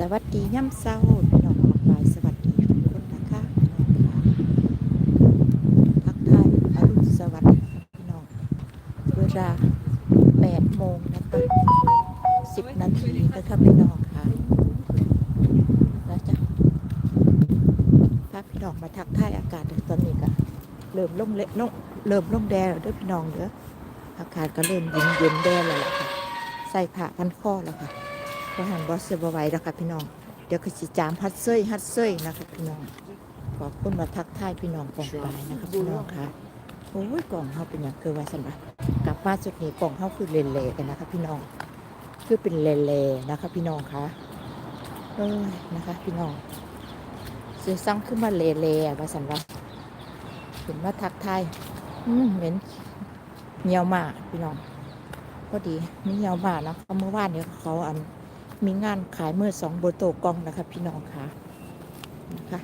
สวัสดีย่ำเศร้าพี่น้องออกไปสวัสดีทุกคนนะคะพี่น้องค่ะทักทายอรุณสวัสดิ์พี่น้องเวลา8โมงนะคะ10 นาทีนะคะพี่น้องค่ะแล้วจะพาพี่น้องมาทักทายอากาศตอนนี้ก็เริ่มล่มเละน้องเริ่มล่มแดดแล้วด้วยพี่น้องเด้ออากาศก็เริ่มเย็นเย็นแดดแล้วล่ะค่ะ ใส่ผ้าพันคอแล้วค่ะ ก็หันบอสเซบไหว้แล้วค่ะพี่น้อง เดี๋ยวก็สิจามฮัดเซยฮัดเซยนะคะพี่น้อง ขอบคุณมาทักทายพี่น้องกองปลายนะคะพี่น้องค่ะ โอ้ยกล่องเขาเป็นอย่างคือว่าสันบะกลับมาสุดนี้กล่องเขาคือเละๆกันนะคะพี่น้อง คือเป็นเละๆนะคะพี่น้องค่ะเอ้ยนะคะ พี่น้องเสือซ้ำขึ้นมาเละๆว่าสันว่าเห็นว่าทักทายอืมเหม็นเหนียวมากพี่น้องพอดีไมีเหนียวมากนะคะเมื่อวานเนี่ยเขาอัน มีงานขายเมื่อสองโบโตกองนะคะ พี่น้องค่ะนะคะ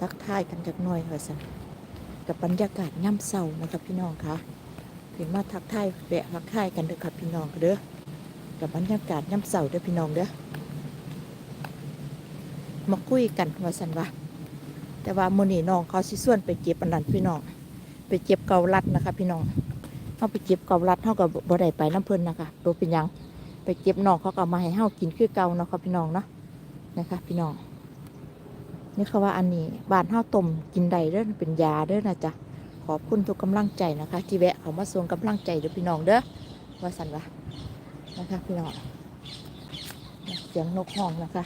ทักทายกันจากน่อยค่ะสันกับบรรยากาศย่ำเศร้านะคะพี่น้องค่ะเห็นมาทักทายแวะทักทายกันเด้อค่ะพี่น้องเด้อกับบรรยากาศย่ำเศร้าเด้อพี่น้องเด้อมาคุยกันว่าสันว่าแต่ว่ามือนี้น้องเขาสิส่วนไปเก็บอันนั้นพี่น้องไปเก็บเกาลัดนะคะ พี่น้องเขาไปเก็บเกาลัดเขากับบ่ได้ไปน้ำเพลินนะคะตัวเป็นยัง ไปเก็บนอกเขาก็เอามาให้เฮากินคือเก่าเนาะครับพี่น้องเนาะนะคะพี่น้องนี่เขาว่าอันนี้บานเฮาต้มกินได้เด้อเป็นยาเด้อนะจ๊ะขอบคุณทุกกำลังใจนะคะ ที่แวะเขามาส่งกำลังใจเด้อพี่น้องเด้อว่าสันวะนะคะพี่น้องเสียงนกห้องนะคะ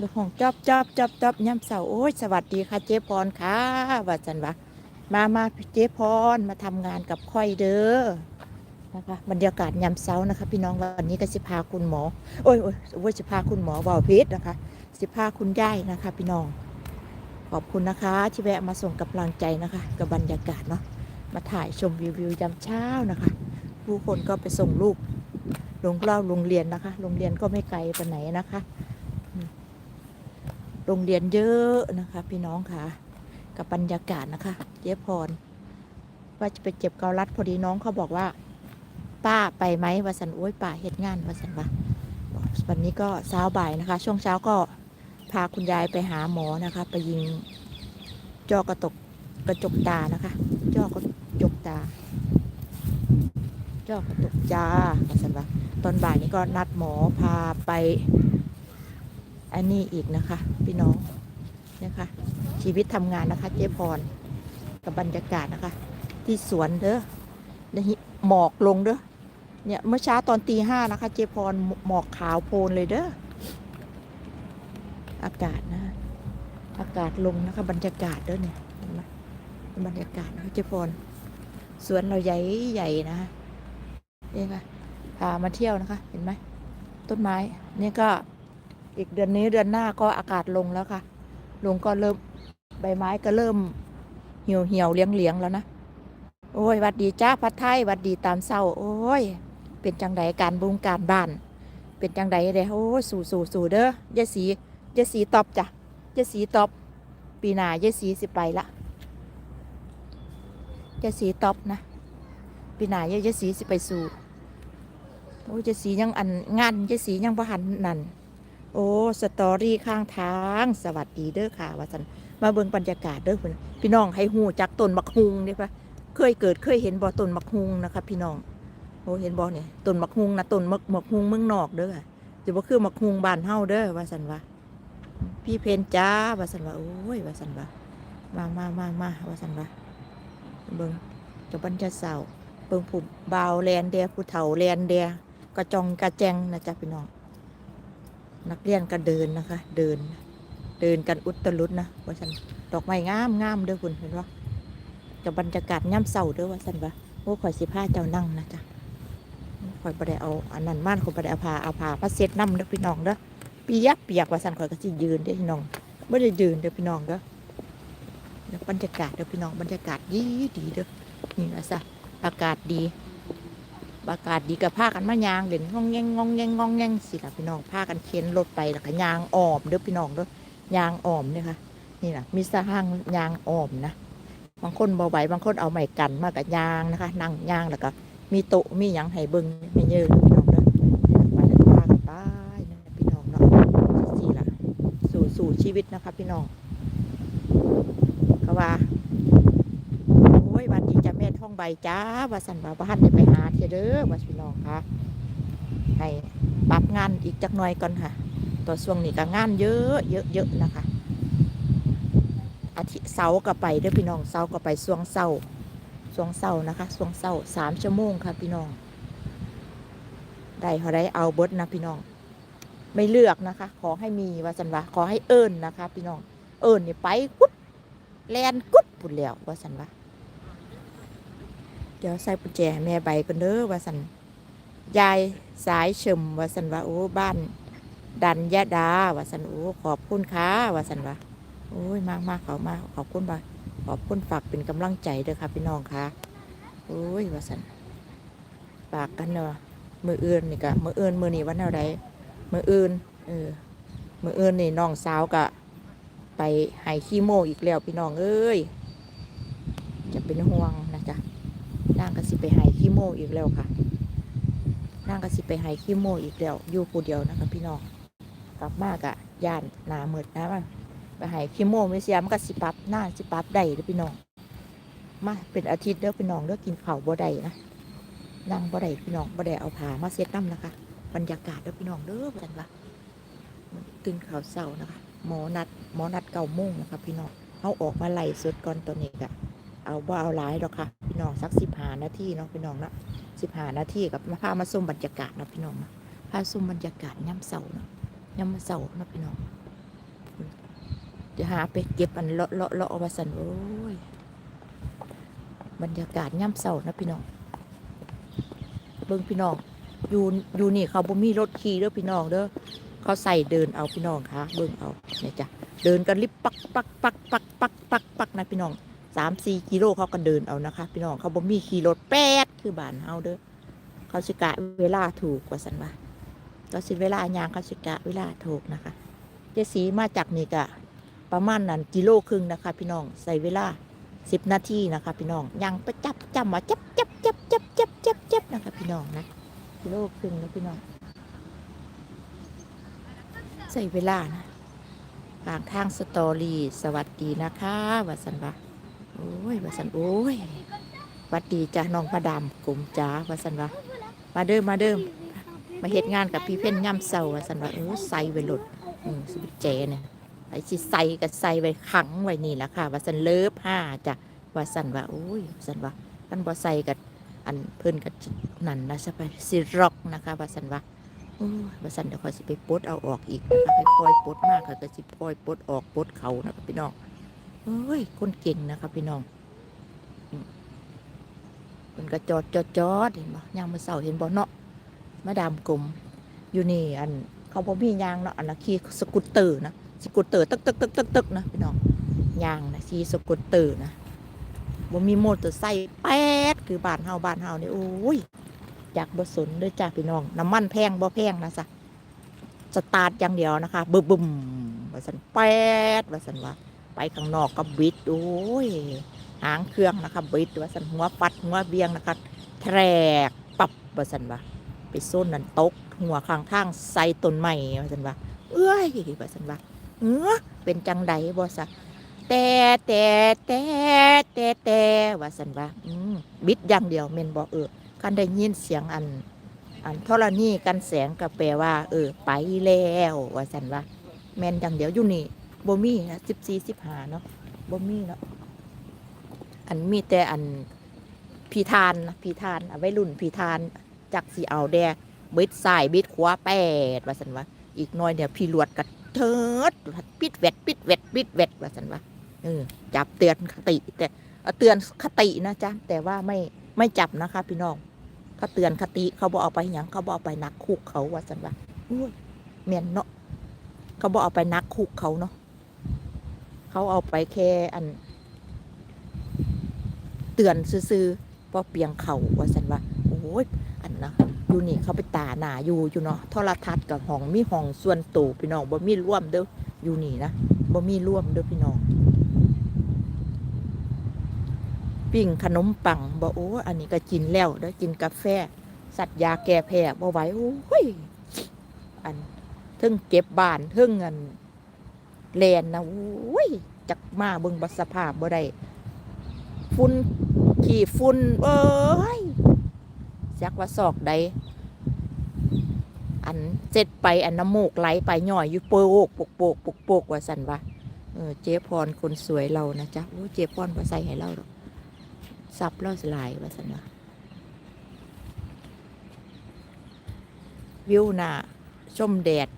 นกห้องจอบจอบจอบจอบย่ำเสาโอ้ยสวัสดีค่ะเจ๊พรค่ะว่าสันวะมามาเจ๊พรมาทำงานกับค่อยเด้อ นะคะบรรยากาศยามเช้านะคะ พี่น้องวันนี้ก็สิพาคุณหมอโอ้ยโอ้ยโอ้ยสิพาคุณหมอบ่าวเพชรนะคะ สิพาคุณย่ายนะคะ พี่น้อง ขอบคุณนะคะ ที่แวะมาส่งกำลังใจนะคะ กับบรรยากาศเนาะมาถ่ายชมวิววิวยามเช้านะคะ ผู้คนก็ไปส่งลูกลงเล่าโรงเรียนนะคะ โรงเรียนก็ไม่ไกลไปไหนนะคะ โรงเรียนเยอะนะคะ พี่น้องค่ะ กับบรรยากาศนะคะเจ๊พรว่าจะไปเจ็บเกาลัดพอดีน้องเขาบอกว่า ป้าไปไหมวาสันโอ้ยป้าเฮ็ดงานวาสันวะวันนี้ก็เช้าบ่ายนะคะ ช่วงเช้าก็พาคุณยายไปหาหมอนะคะ ไปยิงจอกระตกกระจกตานะคะ จอกระจกตา จอกระตกตาวาสันวะตอนบ่ายนี้ก็นัดหมอพาไป อันนี้อีกนะคะ พี่น้องนะคะ ชีวิตทำงานนะคะ เจ๊พรกับบรรยากาศนะคะ ที่สวนเด้อนี่หมอกลงเด้อ เนี่ยเมื่อเช้าตอนตีห้านะคะ เจพรหมอกขาวโพลนเลยเด้ออากาศนะ อากาศลงนะคะ บรรยากาศเด้อเนี่ยเห็นไหมบรรยากาศนะเจพรสวนเราใหญ่ใหญ่นะนี่ค่ะพามาเที่ยวนะคะ เห็นไหมต้นไม้นี่ก็อีกเดือนนี้เดือนหน้าก็อากาศลงแล้วค่ะ ลงก็เริ่มใบไม้ก็เริ่มเหี่ยวเหี่ยวเลี้ยงเลี้ยงแล้วนะ โอ้ยวัดดีจ้าพัดไทยวัดดีตามเศร้า โอ้ย เป็นจังไดการบุงการบ้าน เป็นจังไดเด้โอ้สู่สู่สู่เด้อยายสียายสีตอบจ้ะยายสีตอบปีหน้ายายสีสิไปละยายสีตอบนะปีหน้ายายสีสิไปสู่โอ้ยายสียังอันงานยายสียังบ่หันนั่นโอ้สตอรี่ข้างทางสวัสดีเด้อค่ะว่าสันมาเบิ่งบรรยากาศเด้อพุ่นพี่น้องให้หูจักต้นบักฮุงเด้ปะเคยเกิดเคยเห็นบ่อต้นมักฮุงนะคะพี่น้อง โอ้เห็นบ่อเนี่ยต้นมักฮุงนะต้นมักมักฮุงเมืองนอกเด้อจะบ่คือมักฮุงบ้านเฮาเด้อว่าสันว่าพี่เพนจ้าว่าสันว่าโอ้ยว่าสันว่ามามามามาว่าสันว่าเบิ่งจะบรรจเสาเบิ่งผู้บ่าวแลนเดียผู้เฒ่าแลนเดียกระจองกระแจงนะจ๊ะพี่น้องนักเรียนก็เดินนะคะ เดิน เดินกันอุตลุดนะว่าสันดอกไม้งามงามเด้อคุณเห็นบ่กับบรรยากาศย่ำเศร้าเด้วยว่าสันวะโอ้ข่อยสิผ้าเจ้านั่งนะจ๊ะ อยบ่ได้เอาอันนั้นม่านข่อยบ่ได้เอาผ้าเอาผ้ามาเซ็ตน้ำเด้อพี่น้องเด้อเปียกเปียกว่าสันข่อยก็สิยืนเด้อพี่น้องไม่ได้ยืนเด้อพี่น้องเด้อเดี๋ยวบรรยากาศเด้อพี่น้องบรรยากาศดีดีเด้อนี่นะซะอากาศดีอากาศดีกับผ้ากันมายางเด่นงองแงงงองแงงงองแงงสิล่ะพี่น้องผ้ากันเข็นรถไปแล้วก็ยางอ้อมเด้อพี่น้องเด้อยางอ้อมเนี่ยค่ะนี่ล่ะมีสะห้างยางอ้อมนะบางคนเบาไหวบางคนเอาไม้กันมากับยางนะคะ นั่งยางแล้วก็ มีโต๊ะมีหยังให้เบิ้งไม่เยอะพี่น้องเด้อไปแล้วพากันไปนะพี่น้องเนาะชีวิตนะคะพี่น้องก็ว่าโอ้ยวันดีจ้าแม่ท่องใบจ้าว่าสันว่าบ้านได้ไปหาเถอเด้อว่าพี่น้องคะให้ปรับงานอีกจักหน่อยก่อนค่ะตัวช่วงนี้ก็งานเยอะเยอะเยอะนะคะอาทิตย์เสาร์ก็ไปเด้อพี่น้องเสาร์ก็ไปช่วงเสาร์ ช่วงเสาร์นะคะช่วงเสาร์สามชั่วโมงค่ะพี่น้องได้เขาได้เอาเบิดนะพี่น้อง ไม่เลือกนะคะ ขอให้มีวาสันวะขอให้เอิญนะคะ พี่น้อง เอิญนี่ไปกุดแลนกุดปุ่นแล้ววาสันวะเดี๋ยวใส่กุญแจแม่ใบกันเด้อวาสันยายสายเฉมวาสันวะโอ้บ้าน ดันยะดาวาสันโอ้ขอบคุณค่ะวาสันวะโอ้ยมากมากเขามากขอบคุณบ่ ขอบคุณฝากเป็นกำลังใจเด้อค่ะพี่น้องค่ะโอ้ยว่าสันฝากกันเนาะมืออื่นนี่กะมืออื่นมือนี่วันอะไรมืออื่นเออมืออื่นนี่น้องสาวกะ ไปให้คีโมอีกแล้วพี่น้องเอ้ยจะเป็นห่วงนะจ๊ะนางก็สิไปให้คีโมอีกแล้วค่ะนางก็สิไปให้คีโมอีกแล้วอยู่ผู้เดียวนะคะพี่น้องกลับมากะย่านหนาเมืดนะมัน ไปให้คีโมไม่เสียมันก็สิปับหน้าสิปับได้เด้อพี่น้อง มาเป็นอาทิตย์เด้อพี่น้องเด้อกินข้าวบ่ได้นะนั่งบ่ได้พี่น้องบ่ได้เอาผ้ามาเซ็ตน้ำนะคะ บรรยากาศเด้อพี่น้องเด้อกันว่าตื่นข่าวเศร้านะคะ หมอนัดหมอนัดเก้าโมงนะคะ พี่น้องเขาออกมาไล่สดก่อนตัวนี้กะเอาบ่เอาหลายดอกค่ะ พี่น้องสักสิบหานาทีเนาะพี่น้องเนาะสิบหานาทีกับมาพามาส้มบรรยากาศนะพี่น้องนะพาส้มบรรยากาศย่ำเสาเนาะย่ำเสานะพี่น้อง เดี๋ยวหาไปเก็บอันเลาะเลาะเลาะเอาไปสันโอ้ย บรรยากาศย่ำเสานะพี่น้อง เบิ้งพี่น้องอยู่อยู่นี่เขาบ่มีรถขี่เด้อพี่น้องเด้อเขาใส่เดินเอาพี่น้องค่ะ เบิ้งเอาเนี่ยจ้ะเดินกันริบปักปักปักปักปักปักปักนะพี่น้องสามสี่กิโลเขาก็เดินเอานะคะ พี่น้องเขาบ่มีขี่รถแป๊ดคือบ้านเฮาเด้อเขาสิกะเวลาถูกกว่าสันว่าก็สิเวลายางเขาสิกะเวลาถูกนะคะ เจสีมาจากนี่กะ ประมาณนั้นกิโลครึ่งนะคะพี่น้องใส่เวลาสิบนาทีนะคะพี่น้องยังไปจับจำมาจับจับจับจับจับจับจับนะคะพี่น้องนะกิโลครึ่งนะพี่น้องใส่เวลานะทางทางสตอรี่สวัสดีนะคะว่าสันว่าโอ้ยว่าสันโอ้ยวัดดีจ้าน้องพระดำกลุ่มจ้าว่าสันว่ามาเดิมมาเดิมมาเฮ็ดงานกับพี่เพ่นย่ำเศร้าว่าสันว่าโอ้ใส่ไว้หลดอืมสุดเจเนี่ย ไอ้สิใส่กับใส่ไว้ขังไว้นี่แหละค่ะ ว่าสันเลิฟห้าจ้ะว่าสันว่าโอ้ยสันว่าท่านบ่ใส่กับอันเพิ่นกับนั่นนะสไปสิร็อกนะคะว่าสันว่าโอ้ยว่าสันเดี๋ยวคอยสิไปปลดเอาออกอีกนะคะค่อยๆปลดมากค่ะก็สิค่อยปลดออกปลดเขานะคะพี่น้องเอ้ยคนเก่งนะครับพี่น้องอืมมันก็จอดจอดจอดเห็นบ่ยางมาเสาเห็นบ่เนาะมาดามกลมอยู่นี่อันเขาบ่มียางเนาะอันนะขี่สกูตเตอร์นะ สกูตเตอร์ตึกตึกตึกตึกตึกนะพี่น้องยางนะขี่สกูตเตอร์นะบ่มีมอเตอร์ไซค์แป๊ดคือบ้านเฮาบ้านเฮานี่โอ้ยอยากบ่สนด้วยจ้าพี่น้องน้ำมันแพงบ่แพงนะซะสตาร์ทอย่างเดียวนะคะบึ้มบึ้มว่าสันแป๊ดว่าสันว่าไปข้างนอกก็บิดโอ้ยหางเครื่องนะคะบิดว่าสันหัวปัดหัวเบียงนะคะแทรกปับว่าสันว่าไปส้นนั่นตกหัวข้างทางใส่ต้นไม้ว่าสันว่าเอ้ยว่าสันว่า เออเป็นจังใดบ่ซะแต่แต่แต่แต่แต่ว่าสันว่าอืมบิดอย่างเดียวเมนบอกเออคันได้ยินเสียงอัน อันธรณีกันแสงก็แปลว่า เออ ไปแล้วว่าสันว่าแมนอย่างเดียวอยู่นี่บ่มีนะสิบสี่สิบห้าเนาะบ่มีเนาะอันมีแต่อันพีทานนะพีทานเอาไว้รุ่นพีทานจักสีเอาแดงบิดสายบิดขวาแปดว่าสันว่าอีกน้อยเดี๋ยวพี่หลวดกัด เทิดปิดเวดปิดเวดปิดเวดว่าสันว่าเออจับเตือนคติ แต่เตือนคตินะจ๊ะแต่ว่าไม่ไม่จับนะคะพี่น้องเขาเตือนคติเขาบอกเอาไปหยังเขาบอกเอาไปนักคุกเขาว่าสันว่าอุ้ยเมียนเนาะเขาบอกเอาไปนักคุกเขาเนาะเขาเอาไปแค่อัน เตือนซื่อๆพอเปียงเขาว่าสันว่าโอ้ยอันนะ อยู่นี่เขาไปตาหนาอยู่อยู่เนาะโทรทัศน์กับห้องมีห้องส่วนตัวพี่น้องบ่มีร่วมเด้ออยู่นี่นะบ่มีร่วมเด้อพี่น้องปิ้งขนมปังบ่โอ้อันนี้ก็กินแล้วเด้อกินกาแฟ สัตยาแก้แพ้บ่ไหวโอ้ยอันเทิงเก็บบ้านเทิงเงินแลนนะโอ้ยจักมาเบิ่งบัสภาพบ่ได้ฝุ่นขี่ฝุ่นเอ้ยจักว่าซอกใด เจ็ดไปอันน้ำมูกไหลไปย่อยอยู่โปกปกโปกปกโปกว่าสันว่าเออเจ๊พรคนสวยเรานะจ๊ะโอ้เจ๊พรบ่าใส่ให้เราหรอกสับเราสลายว่าสันว่าวิวหน้าชมแดด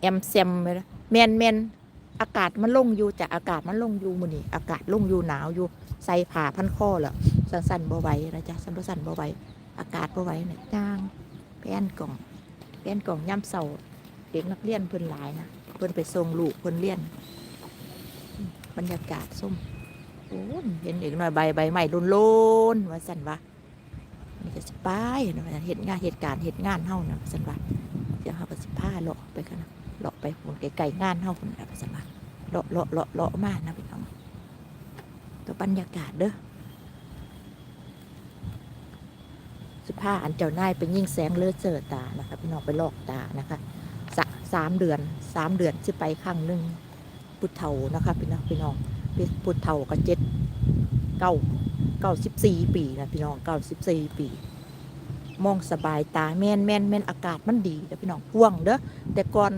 แอมแซมไปแล้วแมนแมนอากาศมันลงอยู่จ้ะอากาศมันลงอยู่มือนี้อากาศลงอยู่หนาวอยู่ใส่ผ้าพันคอแล้วสั่นสั่นๆบ่ไหวนะจ๊ะสั่นบ่สั่นบ่ไหวอากาศบ่ไหวเนี่ยจ้าง แป้นกล่องแป้นกล่องย่ำเสาเด็กนักเรียนเพิ่นหลายนะเพิ่นไปส่งลูกเพิ่นเรียน บรรยากาศส้มโอ้เห็นเด็กน้อยใบใบใหม่โลนว่าสันว่านี่ก็สบายนะว่าเฮ็ดงานเหตุการณ์เฮ็ดงานเฮานะสันว่าเดี๋ยวเฮาก็สิพาเลาะไปกันนะเลาะไปหมุนไกลๆงานเฮาคนละสมัครเลาะเลาะเลาะเลาะมากนะพี่น้องตัวบรรยากาศเด้อ สิบผ้าอันเจ้านายไปยิ่งแสงเลือดเจอตานะคะพี่น้องไปลอกตานะคะสสามเดือนสามเดือนสิไปครั้งหนึ่งปุถเถานะคะพี่น้องพี่น้องปุถเถาก็เจ็ดเก้าเก้าสิบสี่ปีนะพี่น้องเก้าสิบสี่ปี มองสบายตาแม่นแม่นแม่นอากาศมันดีเด้อพี่น้องพ่วงเด้อแต่ก่อน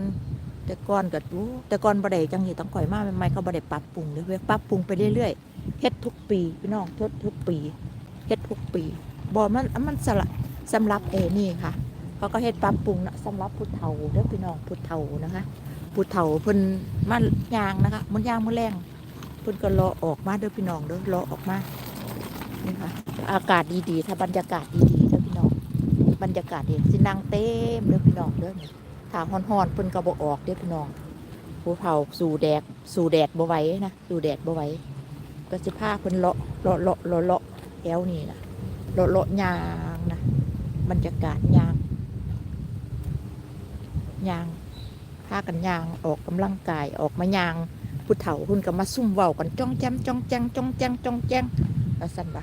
แต่ก่อนก็ดูแต่ก่อนบ่ได้จังนี้ต้องข่อยมาใหม่ๆเขาบ่ได้ปรับปรุงเลยเว้ยปรับปรุงไปเรื่อยๆเฮ็ดทุกปีพี่น้องทุกทุกปีเฮ็ดทุกปี บ่มันมันสละสำหรับเอนี่ค่ะ เขาก็เฮ็ดปรับปรุงนะสำหรับผู้เฒ่าเด้อพี่น้องผู้เฒ่านะคะผู้เฒ่าเพิ่นมายางนะคะมันยางมื้อแรงเพิ่นก็รอออกมาเด้อพี่น้องเด้อรอออกมานี่ค่ะอากาศดีๆ ถ้าบรรยากาศดีๆเด้อพี่น้องบรรยากาศดีสินั่งเต็มเด้อพี่น้องเด้อนี่ถ้าฮ้อนๆเพิ่นก็บ่ออกเด้อพี่น้องผู้เฒ่าสู่แดดสู่แดดบ่ไหวนะสู่แดดบ่ไหวก็สิพาเพิ่นเลาะเลาะเลาะเลาะเลาะแถวนี่นะ เลาะเลาะยางนะบรรยากาศยางยางพากันยางออกกำลังกายออกมายางผู้เฒ่าเพิ่นก็มาซุ่มเว้ากันจ้องแจมจ้องแจงจ้องแจงจ้องแจงว่าซั่นบ่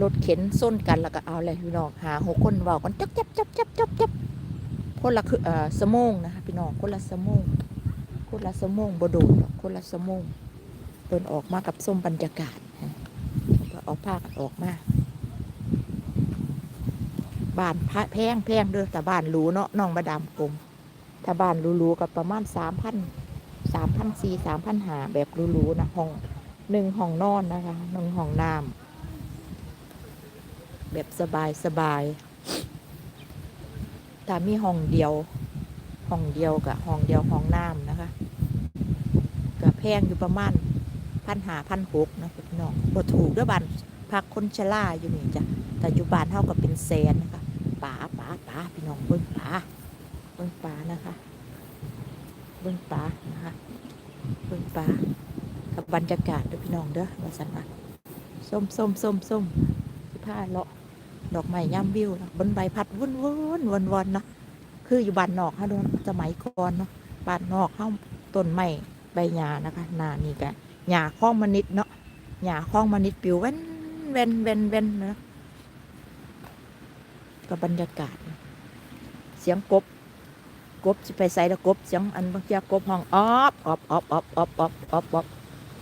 รถเข็นส้นกันแล้วก็เอาเลยพี่น้องหาหกคนเว่ากันจับจับจับจับจับจับคนละคือเอ่อสมงนะคะพี่น้องคนละสมงคนละสมงบโดดคนละสมง เดินออกมากับส้มบรรยากาศฮะก็เอาผ้าออกมาบ้านพระแพงแพงเด้อแต่บ้านหรูเนาะน้องมาดามกลมถ้าบ้านหรูๆก็ประมาณสามพันสามพันสี่สามพันหาแบบหรูๆนะห้องหนึ่งห้องนอนนะคะหนึ่งห้องน้ำแบบสบายสบายถ้ามีห้องเดียวห้องเดียวกับห้องเดียวห้องน้ำนะคะกับแพงอยู่ประมาณ พันหาพันหกนะพี่น้องบ่ถูกด้วยบันพักคนชราอยู่นี่จ้ะแต่อยู่บ้านเท่ากับเป็นแสนนะคะป่าป่าป่าพี่น้องเบิ้งป่าเบิ้งป่านะคะ เบิ้งป่านะคะเบิ้งป่ากับบรรยากาศด้อพี่น้องเด้อว่าสันว่าส้มส้มส้มส้มสิผ้าเลาะดอกไม้ย่ำวิวนะบนใบพัดวุ่นวุ่นวนวนนะคืออยู่บ้านนอกเขาโดนสมัยก่อนเนาะบ้านนอกเข้าต้นไม้ใบหญ้านะคะนานี่กะ หญ้าข้องมะนิดเนาะหญ้าข้องมะนิดปิวเว้นเว้นเว้นเว้นเนาะกับบรรยากาศ เสียงกบ กบจะไปใส่ล้วกบเสียงอันบางทีกบห้องออบออบออบออบออบออบออบออบ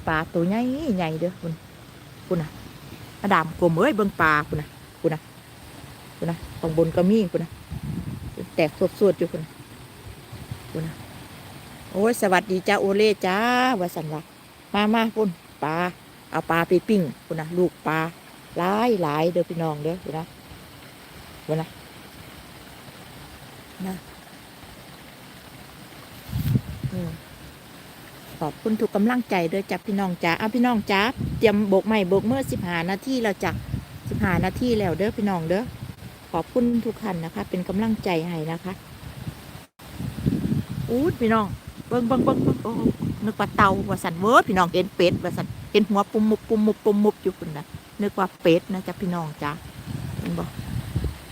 ปลาตัวใหญ่ใหญ่เด้อคุณคุณน่ะอดามกลมเอ้ยเบิ่งปลาคุณน่ะคุณนะข้างบนก็มีคุณนะแตกสดๆอยู่คุณนะคุณนะโอ้ยสวัสดีจ้าโอเล่จ้าวาสันวะ มามาคุณปลาเอาปลาไปปิ้งคุณนะลูกปลาหลายหลายเด้อพี่น้องเด้อคุณนะคุณนะนะขอบคุณทุกกำลังใจเด้อจ้าพี่น้องจ้าเอาพี่น้องจ้าเตรียมโบกใหม่โบกเมื่อสิบหานาทีแล้วจ้ะสิบหานาทีแล้วเด้อพี่น้องเด้อขอบคุณทุกท่านนะคะ เป็นกำลังใจให้นะคะอู้ดพี่น้อง เบิ้งเบิ้งเบิ้งเบิ้งโอ้นึกว่าเตาว่าสันเวิร์ดพี่น้องเห็นเป็ดว่าสันเห็นหัวปุ่มมุบปุ่มมุบปุ่มมุบอยู่คุณนะนึกว่าเป็ดนะจ๊ะพี่น้องจ้าเห็นบอก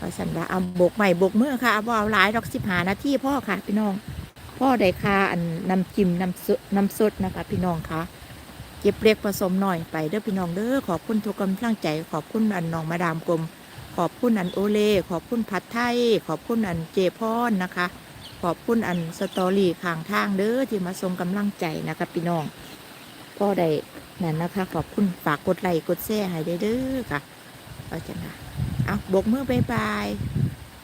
ว่าสันว่าเอาโบกใหม่โบกเมื่อค่ะเอาเอาหลายดอกสิบหานาทีพ่อค่ะ พี่น้อง พ่อได้ค่าอันน้ำจิ้มน้ำซดน้ำสดนะคะ พี่น้องคะเก็บเล็กผสมหน่อยไปเด้อพี่น้องเด้อขอบคุณทุกกำลังใจ ขอบคุณอันน้องมาดามกลมขอบคุณอันโอเลขอบคุณผัดไทย ขอบคุณอันเจพอนนะคะ ขอบคุณอันสตอรี่ข้างทางเด้อที่มาส่งกำลังใจนะคะพี่น้องพ่อได้นั่นนะคะ ขอบคุณฝากกดไลค์กดแชร์ให้ได้เด้อค่ะเอาจังค่ะเอาบกมือบายบาย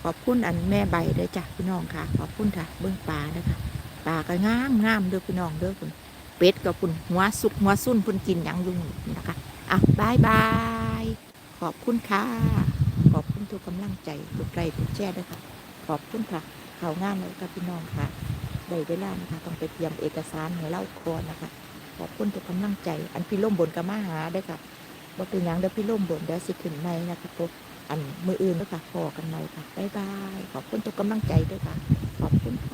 ขอบคุณอันแม่ใบเด้อจ้ะพี่น้องค่ะ ขอบคุณค่ะ เบื้องปลาเด้อค่ะปลาก็งามงามเด้อพี่น้องเด้อคุณเป็ดกับคุณหัวสุกหัวซุ่นคุณกินยังยุ่งนะคะอะบายบายขอบคุณค่ะ ขอบคุณทุกกำลังใจทุกไลค์ทุกแชร์ด้วยค่ะ ขอบคุณค่ะ ข่าวงามเลยค่ะพี่น้องค่ะได้เวลานะคะต้องไปเตรียมเอกสารให้เล่าคอนะคะขอบคุณทุกกำลังใจ อันพี่ล่มบนกับมาหาได้ค่ะว่าเป็นยังเด้อพี่ล่มบนเดี๋ยวสิขึ้นใหม่นะคะพวกอันมืออื่นด้วยค่ะพอกันใหม่ค่ะบ๊ายบายขอบคุณทุกกำลังใจด้วยค่ะขอบคุณค่ะ